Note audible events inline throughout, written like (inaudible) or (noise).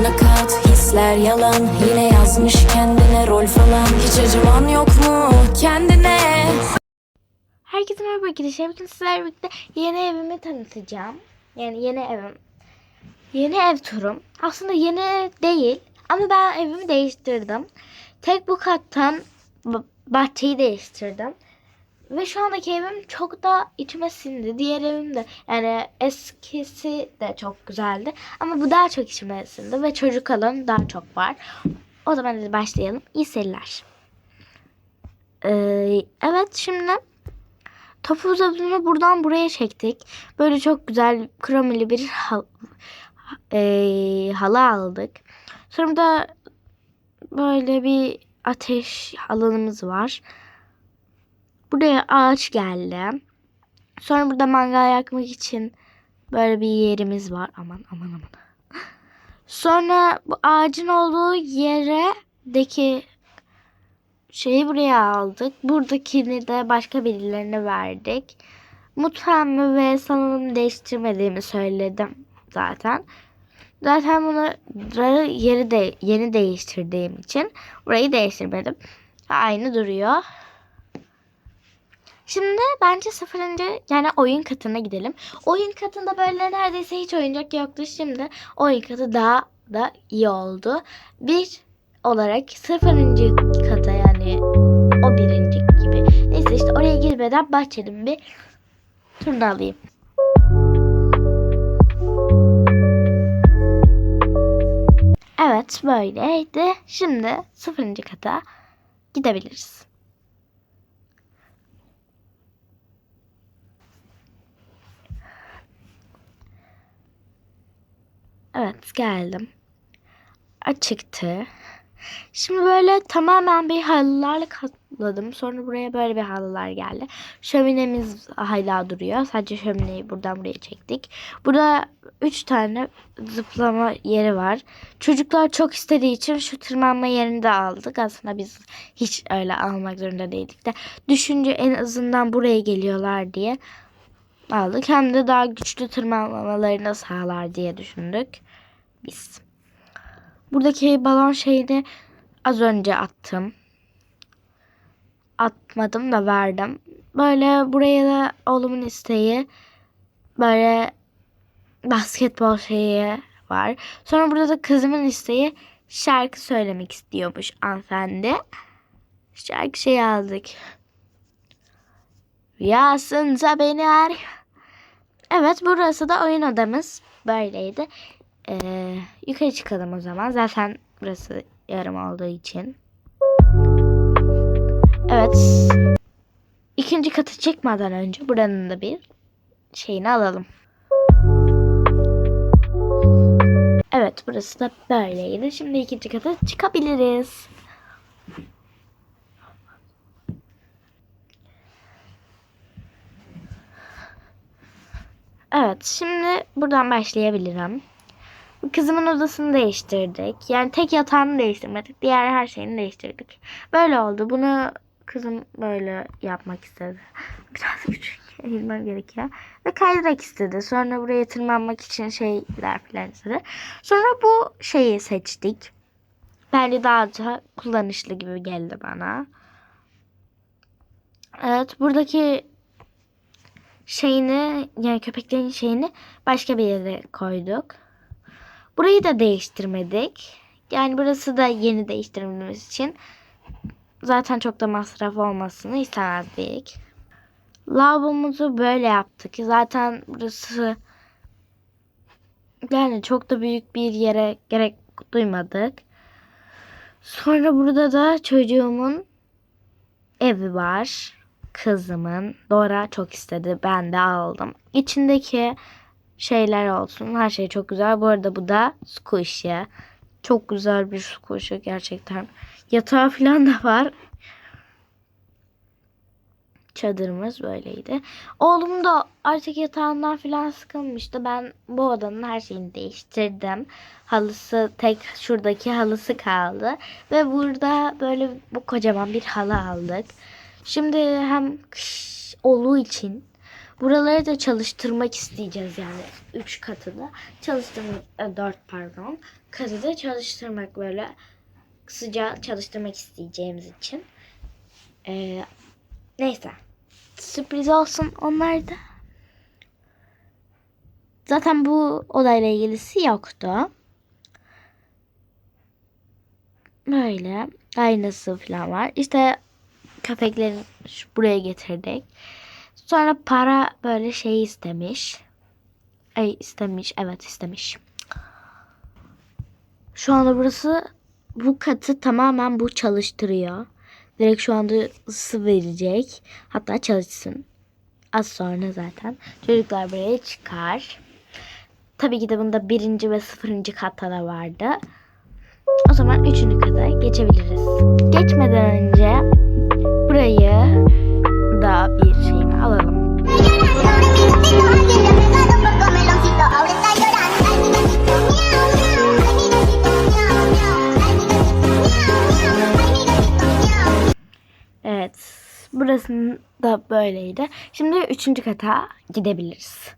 Aynı kağıt hisler yalan Yine yazmış kendine rol falan Hiç acıman yok mu kendine Herkese merhaba arkadaşlar. Bugün sizlerle birlikte yeni evimi tanıtacağım. Yani yeni evim. Yeni ev turum. Aslında yeni değil ama ben evimi değiştirdim. Tek bu kattan bahçeyi değiştirdim. Ve şu andaki evim çok da içime sindi. Diğer evim de yani eskisi de çok güzeldi. Ama bu daha çok içime sindi ve çocuk alanı daha çok var. O zaman hadi başlayalım. İyi seyirler. Ee, evet şimdi Topuz avını buradan buraya çektik. Böyle çok güzel kromeli bir hal, eee, halı aldık. Sonra da böyle bir ateş alanımız var. Buraya ağaç geldi. Sonra burada mangal yakmak için böyle bir yerimiz var. Aman aman aman. Sonra bu ağacın olduğu yeredeki şeyi buraya aldık. Buradakini de başka birilerine verdik. Mutfağımı ve salonumu değiştirmediğimi söyledim zaten. Zaten bunları yeri de yeni değiştirdiğim için burayı değiştirmedim. Aynı duruyor. Şimdi bence sıfırıncı yani oyun katına gidelim. Oyun katında böyle neredeyse hiç oyuncak yoktu. Şimdi oyun katı daha da iyi oldu. Bir olarak sıfırıncı kata yani o birinci gibi. Neyse işte oraya girmeden bahçenin bir turunu alayım. Evet böyleydi. Şimdi sıfırıncı kata gidebiliriz. Evet geldim. Açıktı. Şimdi böyle tamamen bir halılarla katladım. Sonra buraya böyle bir halılar geldi. Şöminemiz hala duruyor. Sadece şömineyi buradan buraya çektik. Burada 3 tane zıplama yeri var. Çocuklar çok istediği için şu tırmanma yerini de aldık. Aslında biz hiç öyle almak zorunda değildik de. Düşünce en azından buraya geliyorlar diye aldık. Hem de daha güçlü tırmanmalarını sağlar diye düşündük. Biz. Buradaki balon şeyini az önce attım. Atmadım da verdim. Böyle buraya da oğlumun isteği böyle basketbol şeyi var. Sonra burada da kızımın isteği şarkı söylemek istiyormuş hanımefendi. Şarkı şey aldık. Rüyasınca beni ar. Evet burası da oyun odamız. Böyleydi. Ee, yukarı çıkalım o zaman. Zaten burası yarım olduğu için. Evet. İkinci katı çıkmadan önce buranın da bir şeyini alalım. Evet burası da böyleydi. Şimdi ikinci kata çıkabiliriz. Evet şimdi buradan başlayabilirim. Kızımın odasını değiştirdik. Yani tek yatağını değiştirmedik. Diğer her şeyini değiştirdik. Böyle oldu. Bunu kızım böyle yapmak istedi. (laughs) Biraz küçük eğilmem gerekiyor. Ve kaydırak istedi. Sonra buraya tırmanmak için şeyler falan istedi. Sonra bu şeyi seçtik. Bence daha da kullanışlı gibi geldi bana. Evet buradaki şeyini yani köpeklerin şeyini başka bir yere koyduk. Burayı da değiştirmedik. Yani burası da yeni değiştirmemiz için zaten çok da masraf olmasını istemezdik. Lavabomuzu böyle yaptık. Zaten burası yani çok da büyük bir yere gerek duymadık. Sonra burada da çocuğumun evi var. Kızımın. Dora çok istedi. Ben de aldım. İçindeki şeyler olsun. Her şey çok güzel. Bu arada bu da squishy. Çok güzel bir squishy gerçekten. Yatağı falan da var. Çadırımız böyleydi. Oğlum da artık yatağından falan sıkılmıştı. Ben bu odanın her şeyini değiştirdim. Halısı tek şuradaki halısı kaldı. Ve burada böyle bu kocaman bir halı aldık. Şimdi hem kış olduğu için Buraları da çalıştırmak isteyeceğiz yani. Üç katı da. Çalıştırmak, e, dört pardon. Katı da çalıştırmak böyle sıcağı çalıştırmak isteyeceğimiz için. Ee, neyse. Sürpriz olsun onlar da. Zaten bu olayla ilgilisi yoktu. Böyle aynası falan var. İşte köpekleri buraya getirdik. Sonra para böyle şey istemiş. Ay istemiş. Evet istemiş. Şu anda burası bu katı tamamen bu çalıştırıyor. Direkt şu anda ısı verecek. Hatta çalışsın. Az sonra zaten. Çocuklar buraya çıkar. Tabii ki de bunda birinci ve sıfırıncı katta da vardı. O zaman üçüncü kata geçebiliriz. Geçmeden önce Burası da böyleydi. Şimdi üçüncü kata gidebiliriz.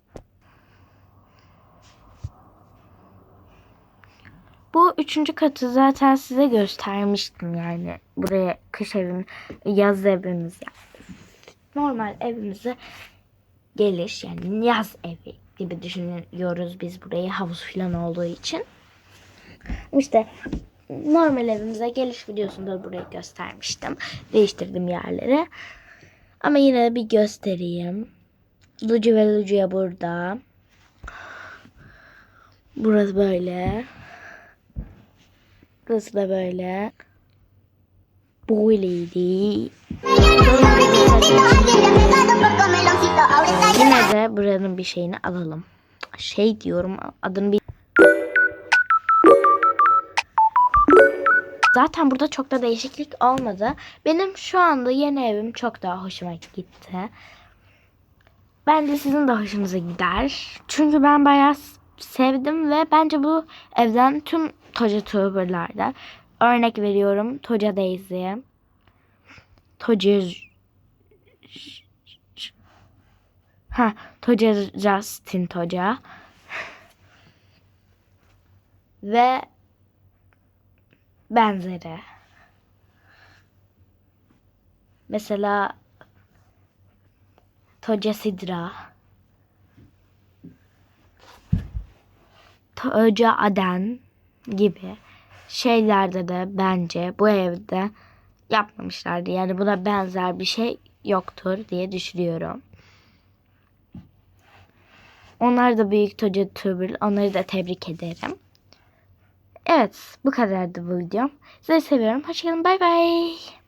Bu üçüncü katı zaten size göstermiştim yani. Buraya kış evim, yaz evimiz yani. Normal evimize geliş yani yaz evi gibi düşünüyoruz biz burayı havuz falan olduğu için. İşte normal evimize geliş videosunda burayı göstermiştim. Değiştirdim yerleri. Ama yine de bir göstereyim. Lucu ve Lucu'ya burada. Burası böyle. Burası da böyle. Böyleydi. Yine de buranın bir şeyini alalım. Şey diyorum adını bir Zaten burada çok da değişiklik olmadı. Benim şu anda yeni evim çok daha hoşuma gitti. Bence sizin de hoşunuza gider. Çünkü ben bayağı sevdim ve bence bu evden tüm Toca Tuber'larda örnek veriyorum Toca Daisy, Toca Ha, Toca Justin Toca (laughs) ve benzeri. Mesela Toca Sidra. Toca Aden gibi şeylerde de bence bu evde yapmamışlardı. Yani buna benzer bir şey yoktur diye düşünüyorum. Onlar da büyük Toca Tuber. Onları da tebrik ederim. Evet bu kadardı bu videom. Sizi seviyorum. Hoşçakalın. Bay bay.